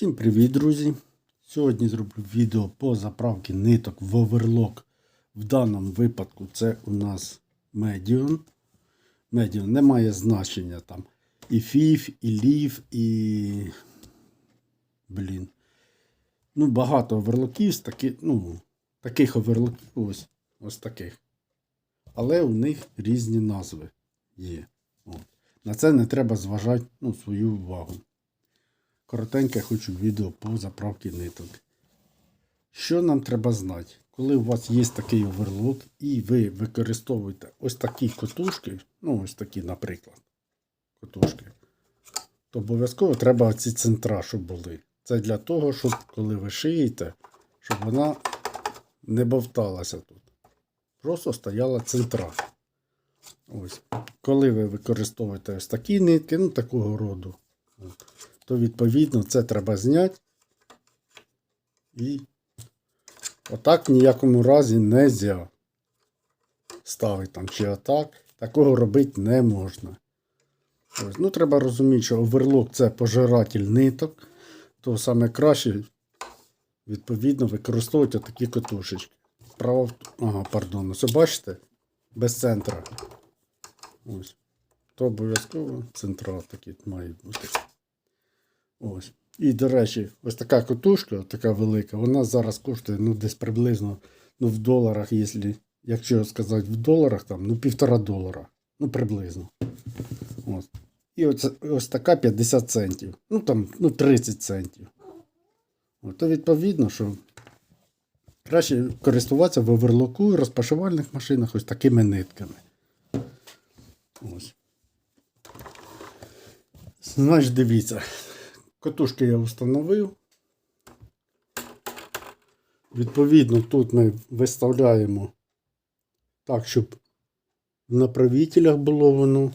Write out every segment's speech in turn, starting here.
Всім привіт, друзі! Сьогодні зроблю відео по заправці ниток в оверлок. В даному випадку це у нас Medion. Medion не має значення там і FIF, і LIF, і. Блін. Ну, багато оверлоків з таки, ну, таких оверлоків ось, ось таких. Але у них різні назви є. От. На це не треба зважати ну, свою увагу. Коротеньке хочу відео по заправці ниток. Що нам треба знати? Коли у вас є такий оверлок і ви використовуєте ось такі котушки, ну ось такі, наприклад, котушки, то обов'язково треба ці центра, щоб були. Це для того, щоб коли ви шиєте, щоб вона не бовталася тут. Просто стояла центра. Ось. Коли ви використовуєте ось такі нитки, ну такого роду, от, то відповідно це треба зняти. І отак в ніякому разі не можна ставити там чи отак. Такого робити не можна. Ось. Ну, треба розуміти, що оверлок це пожиратель ниток, то саме краще, відповідно, використовувати такі котушечки. Право, ага, пардон, ось бачите? Без центра. Ось. То обов'язково центра такі мають бути. Ось. І, до речі, ось така котушка, така велика, вона зараз коштує ну, десь приблизно ну, в доларах, якщо, якщо сказати в доларах, там, ну, півтора долара. Ну, приблизно. Ось. І ось, ось така 50 центів. Ну там ну, 30 центів. От, то відповідно, що краще користуватися в оверлоку і розпашувальних машинах ось такими нитками. Ось. Значить, дивіться. Котушки я встановив. Відповідно, тут ми виставляємо так, щоб в направителях було воно.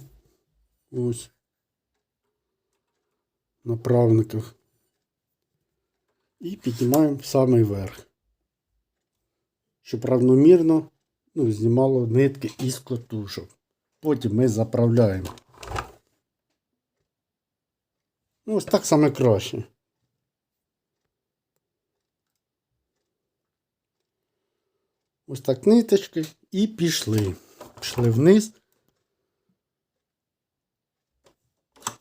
Ось. Направниках. І піднімаємо в самий верх. Щоб равномірно ну, знімало нитки із котушок. Потім ми заправляємо. Ну, ось так саме краще. Ось так ниточки і пішли. Пішли вниз.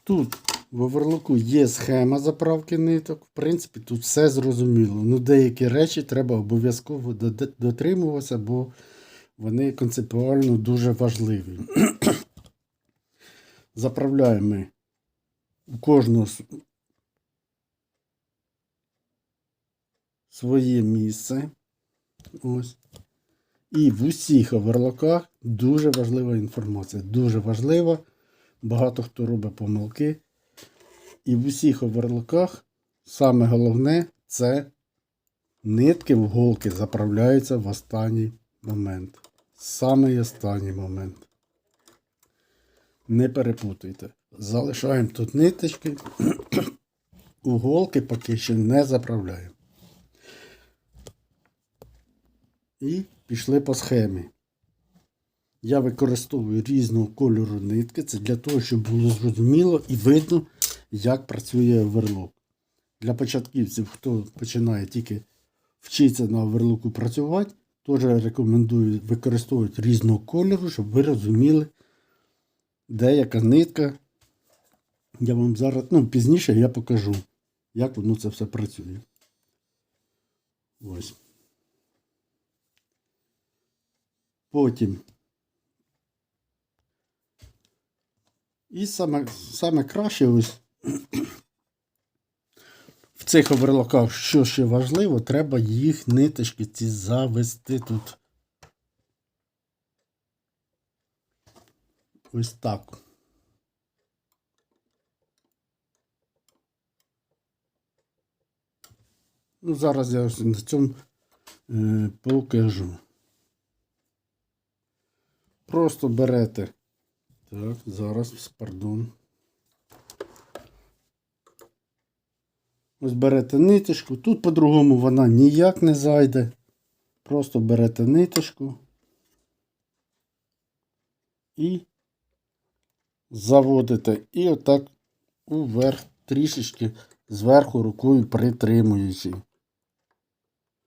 Тут в оверлоку є схема заправки ниток. В принципі, тут все зрозуміло. Ну, деякі речі треба обов'язково дотримуватися, бо вони концептуально дуже важливі. Заправляємо у кожного своє місце. Ось. І в усіх оверлоках дуже важлива інформація. Дуже важлива. Багато хто робить помилки. І в усіх оверлоках саме головне це нитки в голки заправляються в останній момент. Самий останній момент. Не перепутуйте. Залишаємо тут ниточки. У голки поки що не заправляємо. І пішли по схемі. Я використовую різного кольору нитки. Це для того, щоб було зрозуміло і видно, як працює оверлок. Для початківців, хто починає тільки вчитися на оверлоку працювати, теж рекомендую використовувати різного кольору, щоб ви розуміли, де яка нитка. Я вам зараз, ну, пізніше я покажу, як воно це все працює. Ось. Потім. І саме, саме краще ось в цих оверлоках, що ще важливо, треба їх ниточки ці завести тут. Ось так. Ну, зараз я на цьому е, покажу. Просто берете. Так, зараз, пардон. Ось берете ниточку. Тут по-другому вона ніяк не зайде. Просто берете ниточку і заводите. І отак уверх трішечки зверху рукою притримуючи.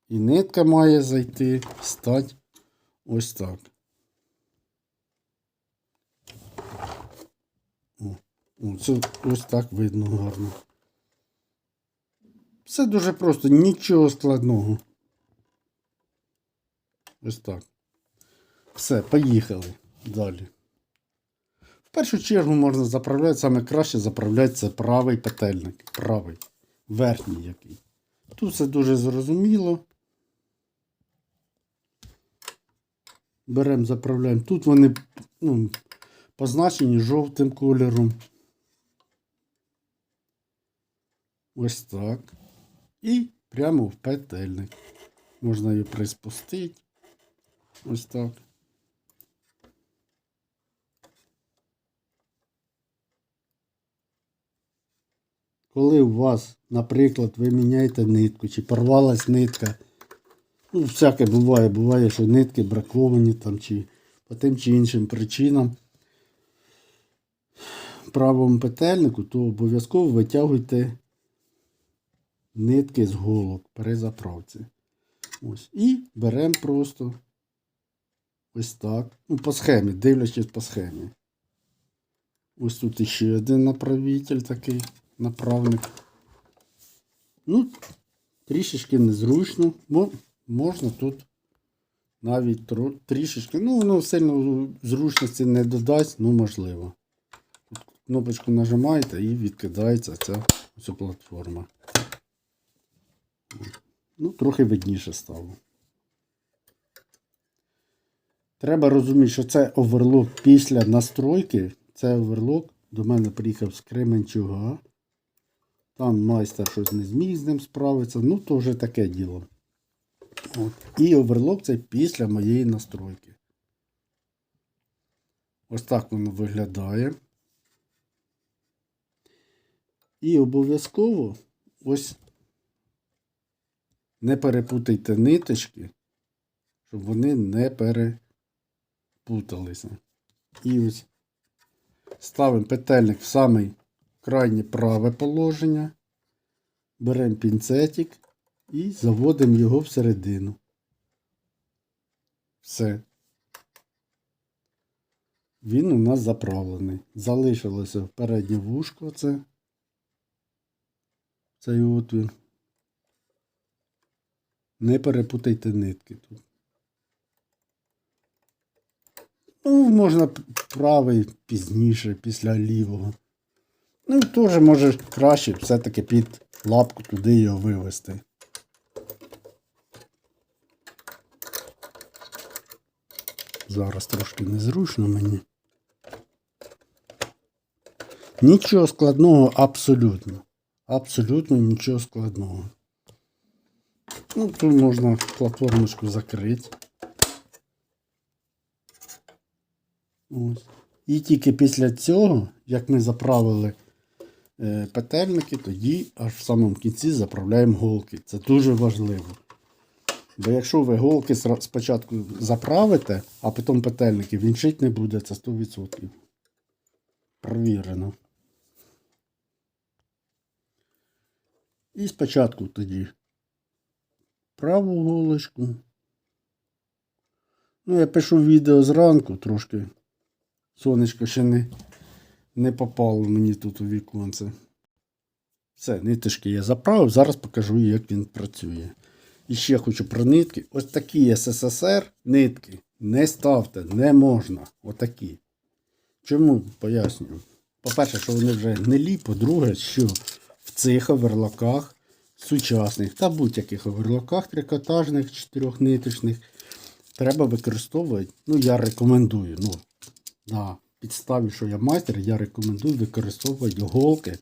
І нитка має зайти, стати ось так. О, це ось так видно гарно. Все дуже просто, нічого складного. Ось так. Все, поїхали далі. В першу чергу можна заправляти, саме краще заправляти це правий петельник. Правий. Верхній який. Тут все дуже зрозуміло. Беремо, заправляємо. Тут вони ну, позначені жовтим кольором. Ось так. І прямо в петельник. Можна її приспустити. Ось так. Коли у вас, наприклад, ви міняєте нитку, чи порвалась нитка, ну, всяке буває, буває, що нитки браковані там, чи по тим чи іншим причинам правому петельнику, то обов'язково витягуйте нитки з голок при заправці. Ось. І беремо просто ось так. Ну, по схемі, дивлячись по схемі. Ось тут іще один направитель такий, направник. Ну, трішечки незручно, бо можна тут навіть трішечки, ну, воно сильно зручності не додасть, ну можливо. Кнопочку нажимаєте і відкидається ця, ця платформа. Ну, трохи видніше стало. Треба розуміти, що це оверлок після настройки. Це оверлок до мене приїхав з Кременчуга. Там майстер щось не зміг з ним справитися. Ну, то вже таке діло. От. І оверлок це після моєї настройки. Ось так воно виглядає. І обов'язково ось не перепутайте ниточки, щоб вони не перепуталися. І ось ставимо петельник в самий крайнє праве положення, беремо пінцетик і заводимо його всередину. Все. Він у нас заправлений. Залишилося переднє вушко це. Цей отвір. Не перепутайте нитки тут. Ну, можна правий пізніше, після лівого. Ну, теж може краще все-таки під лапку туди його вивести. Зараз трошки незручно мені. Нічого складного абсолютно. Абсолютно нічого складного. Ну, тут можна платформочку закрити. Ось. І тільки після цього, як ми заправили е, петельники, тоді аж в самому кінці заправляємо голки. Це дуже важливо. Бо якщо ви голки спочатку заправите, а потім петельники, він шить не буде, це 100%. Провірено. І спочатку тоді праву голочку. Ну, я пишу відео зранку трошки. Сонечко ще не, не попало мені тут у віконце. Все, ниточки я заправив, зараз покажу, як він працює. І ще хочу про нитки. Ось такі СССР нитки. Не ставте, не можна. Отакі. Чому? Пояснюю. По-перше, що вони вже гнилі, по-друге, що в цих оверлоках сучасних та будь-яких оверлоках трикотажних, чотирьохниточних треба використовувати. Ну, я рекомендую. Ну, на підставі, що я майстер, я рекомендую використовувати голки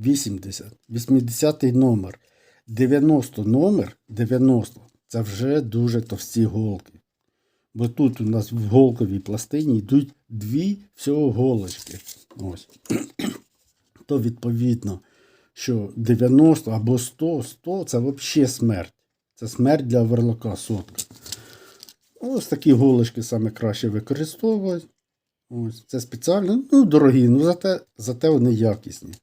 80, 80 номер, 90 номер, 90 це вже дуже товсті голки. Бо тут у нас в голковій пластині йдуть дві всього голочки. Ось. То відповідно, що 90 або 100, 100 це взагалі смерть. Це смерть для верлока сотка. Ось такі голочки саме краще використовувати. Ось, це спеціально, ну, дорогі, ну зате, зате вони якісні.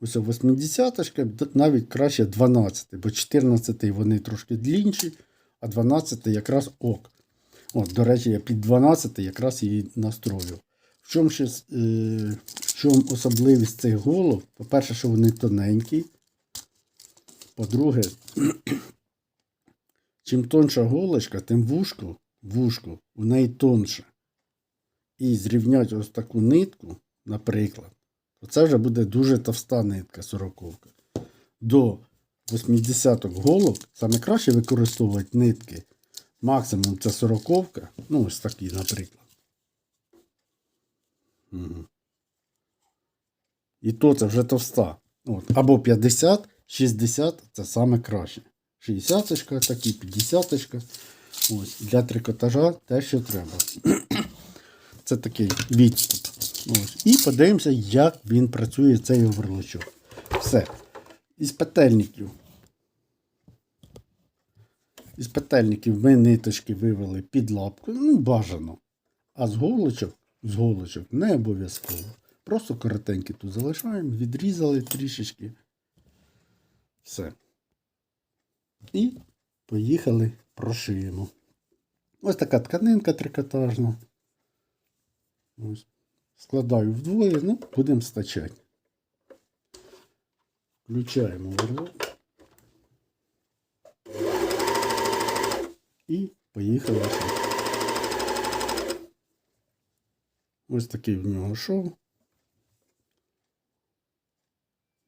Ось 80-шка, навіть краще 12, бо 14 вони трошки длінші, а 12 якраз ок. От, до речі, я під 12 якраз її настрою. В чому, ще, е, в чому особливість цих голов? По-перше, що вони тоненькі. По-друге, чим тонша голочка, тим вушко, вушко у неї тонше. І зрівняти ось таку нитку, наприклад, то це вже буде дуже товста нитка сороковка. До 80 голок саме краще використовувати нитки. Максимум це сороковка. Ну, ось такі, наприклад. Мгм. І то це вже товста. От. Або 50, 60 це саме краще. 60 такі, 50 Ось. Для трикотажа те, що треба. Це такий відступ. Ось. І подивимося, як він працює цей оверлочок. Все. Із петельників. Із петельників ми ниточки вивели під лапку, ну, бажано. А з голочок, з голочок не обов'язково. Просто коротенькі тут залишаємо, відрізали трішечки. Все. І поїхали, прошиємо. Ось така тканинка трикотажна. Ось. Складаю вдвоє, ну, будемо стачати. Включаємо верлок. І поїхали. Ось такий в нього шов.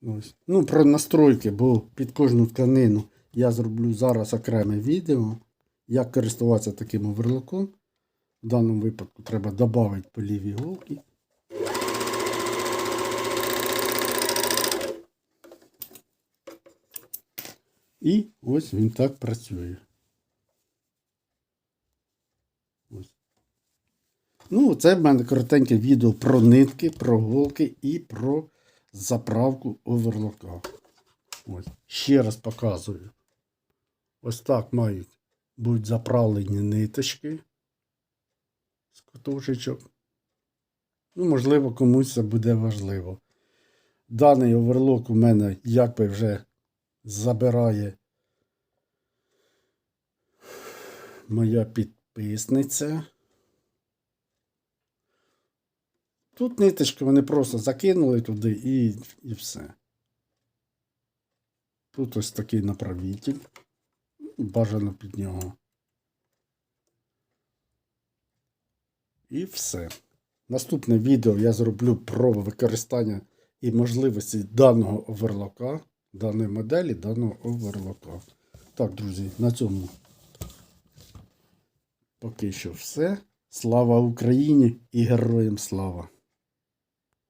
Ось. Ну, про настройки, бо під кожну тканину я зроблю зараз окреме відео, як користуватися таким оверлоком. В даному випадку треба додати по лівій І ось він так працює. Ну, це в мене коротеньке відео про нитки, про голки і про заправку оверлока. Ось. Ще раз показую. Ось так мають бути заправлені ниточки з куточечок. Ну, можливо, комусь це буде важливо. Даний оверлок у мене якби вже забирає моя підписниця. Тут ниточки вони просто закинули туди і, і все. Тут ось такий направитель. Бажано під нього. І все. Наступне відео я зроблю про використання і можливості даного оверлока, даної моделі, даного оверлока. Так, друзі, на цьому поки що все. Слава Україні і героям слава!